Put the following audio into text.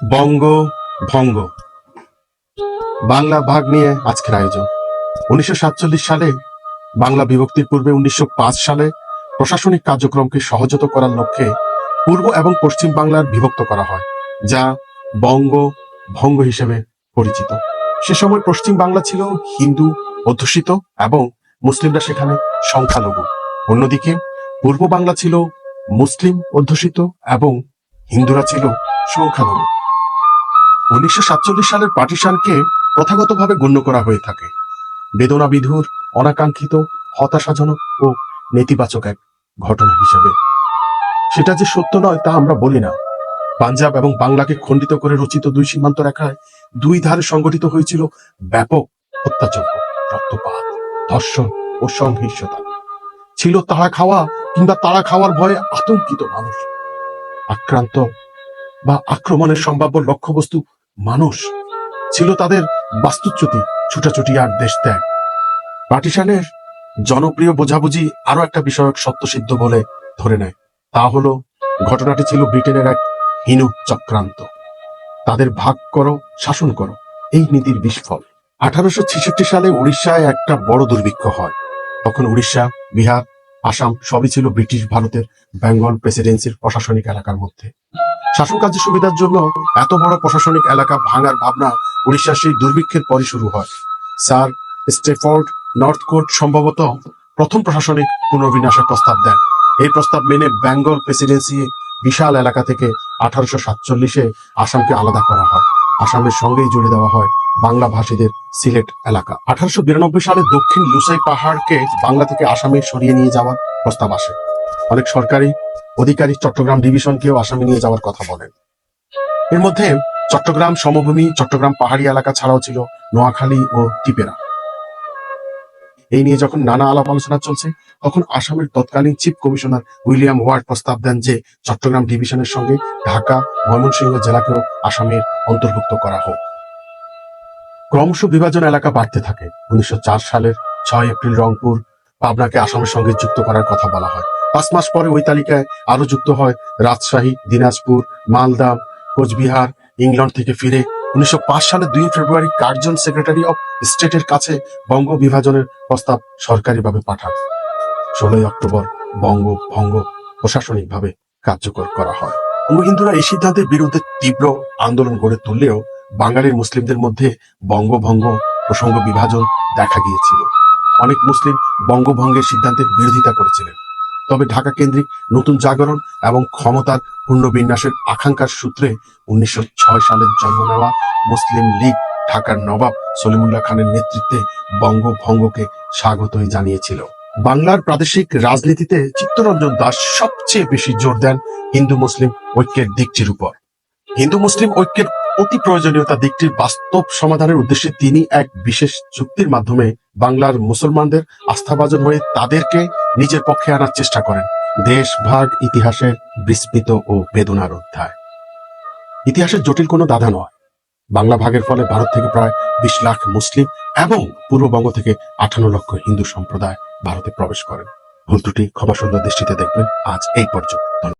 বঙ্গ ভঙ্গ বাংলা ভাগ নিয়ে আজকের আয়োজন। উনিশশো সাতচল্লিশ সালে বাংলা বিভক্তির পূর্বে উনিশশো পাঁচ সালে প্রশাসনিক কার্যক্রমকে সহজত করার লক্ষ্যে পূর্ব এবং পশ্চিম বাংলার বিভক্ত করা হয়, যা বঙ্গ ভঙ্গ হিসেবে পরিচিত। সে সময় পশ্চিম বাংলা ছিল হিন্দু, অধ্যুষিত এবং মুসলিমরা সেখানে সংখ্যালঘু। অন্যদিকে পূর্ব বাংলা ছিল মুসলিম, অধ্যুষিত এবং হিন্দুরা ছিল সংখ্যালঘু। উনিশশো সাতচল্লিশ সালের পার্টিশনকে প্রথাগতভাবে গণ্য করা হয়ে থাকে। বেদনা বিধুর অনাকাঙ্ক্ষিত, হতাশাজনক ও নেতিবাচক এক ঘটনা হিসেবে। সেটা যে সত্য নয় তা আমরা বলি না। পাঞ্জাব এবং বাংলাকে খণ্ডিত করে রচিত দুই সীমান্ত রেখায় দুই ধারে সংগঠিত হয়েছিল ব্যাপক হত্যাযজ্ঞ রক্তপাত, ধর্ষণ ও সংহিংসতা। ছিল তাড়া খাওয়া কিংবা তাড়া খাওয়ার ভয়ে আতঙ্কিত মানুষ। আক্রান্ত বা আক্রমণের সম্ভাব্য লক্ষ্যবস্তু মানুষ ছিল তাদের বাস্তুচ্যুতি, ছুটাছুটি আর দেশ ত্যাগ পার্টিশানের জনপ্রিয় বোঝাবুঝি আরও একটা বিষয়ক সত্যসিদ্ধ বলে ধরে নেয়। তা হলো, ঘটনাটি ছিল ব্রিটেনের এক হীন চক্রান্ত। তাদের ভাগ করো, শাসন করো, এই নীতির বিস্ফল আঠারোশো ছেষট্টি সালে উড়িষ্যায় একটা বড় দুর্ভিক্ষ হয়। তখন উড়িষ্যা, বিহার, আসাম সবই ছিল ব্রিটিশ, ভারতের বেঙ্গল প্রেসিডেন্সির প্রশাসনিক এলাকার মধ্যে। শাসন কার্যের সুবিধার জন্য এত বড় প্রশাসনিক এলাকা ভাঙার ভাবনা উড়িষ্যার সেই দুর্ভিক্ষের পরই শুরু হয়। স্যার স্টেফোর্ড নর্থ কোর্ট সম্ভবত প্রথম প্রশাসনিক পুনর্বিন্যাসের প্রস্তাব দেন। এই প্রস্তাব মেনে বেঙ্গল প্রেসিডেন্সি বিশাল এলাকা থেকে আঠারোশো সাতচল্লিশে আসামকে আলাদা করা হয়। আসামের সঙ্গেই জুড়ে দেওয়া হয় বাংলা ভাষীদের সিলেট এলাকা। আঠারোশো বিরানব্বই সালে দক্ষিণ লুসাই পাহাড়কে বাংলা থেকে আসামে সরিয়ে নিয়ে যাওয়ার প্রস্তাব আসে। অনেক সরকারি অধিকারী চট্টগ্রাম ডিভিশনকেও আসামে নিয়ে যাওয়ার কথা বলেন। এর মধ্যে চট্টগ্রাম সমভূমি, চট্টগ্রাম পাহাড়ি এলাকা ছাড়াও ছিল নোয়াখালী ও টিপেরা এই নিয়ে যখন নানা আলাপ আলোচনা চলছে, তখন আসামের তৎকালীন চিফ কমিশনার উইলিয়াম ওয়ার্ড প্রস্তাব দেন যে চট্টগ্রাম ডিভিশনের সঙ্গে ঢাকা, ময়মনসিংহ জেলাকেও আসামের অন্তর্ভুক্ত করা হোক। ক্রমশ বিভাজন এলাকা বাড়তে থাকে। উনিশশো চার সালের ছয় এপ্রিল রংপুর, পাবনাকে আসামের সঙ্গে যুক্ত করার কথা বলা হয়। পাঁচ মাস পরে ওই তালিকায় আরও যুক্ত হয় রাজশাহী, দিনাজপুর, মালদা, কোচবিহার ইংল্যান্ড থেকে ফিরে। উনিশশো পাঁচ সালে দুই ফেব্রুয়ারি কার্জন সেক্রেটারি অফ স্টেটের কাছে বঙ্গ বিভাজনের প্রস্তাব সরকারিভাবে পাঠান। ষোলোই অক্টোবর বঙ্গ ভঙ্গ প্রশাসনিকভাবে কার্যকর করা হয়। বঙ্গহিন্দুরা এই সিদ্ধান্তের বিরুদ্ধে তীব্র আন্দোলন গড়ে তুললেও বাঙালির মুসলিমদের মধ্যে বঙ্গভঙ্গ প্রসঙ্গ বিভাজন দেখা গিয়েছিল। অনেক মুসলিম বঙ্গভঙ্গের সিদ্ধান্তের বিরোধিতা করেছিলেন। তবে ঢাকা কেন্দ্রিক নতুন জাগরণ এবং ক্ষমতার পুনর্বিন্যাসের আকাঙ্ক্ষার সূত্রে উনিশশো সালের জন্ম নেওয়া মুসলিম লীগ ঢাকার নবাব সলিমুল্লাহ খানের নেতৃত্বে বঙ্গভঙ্গকে স্বাগতই জানিয়েছিল। বাংলার প্রাদেশিক রাজনীতিতে চিত্তরঞ্জন দাস সবচেয়ে বেশি জোর দেন হিন্দু মুসলিম ঐক্যের দিকটির উপর। হিন্দু মুসলিম ঐক্যের অতি প্রয়োজনীয়তা দিকটির বাস্তব সমাধানের উদ্দেশ্যে তিনি এক বিশেষ চুক্তির মাধ্যমে বাংলার মুসলমানদের আস্থাভাজন হয়ে তাদেরকে নিজের পক্ষে আনার চেষ্টা করেন। দেশ, ভাগ ইতিহাসের বিস্মিত ও বেদনার অধ্যায়। ইতিহাসের জটিল কোনো দাদা নয়। বাংলা ভাগের ফলে ভারত থেকে প্রায় বিশ লাখ মুসলিম এবং পূর্ববঙ্গ থেকে আঠান্ন লক্ষ হিন্দু সম্প্রদায় ভারতে প্রবেশ করেন। ভুল ত্রুটি ক্ষমা সুন্দর দৃষ্টিতে দেখবেন। আজ এই পর্যন্ত।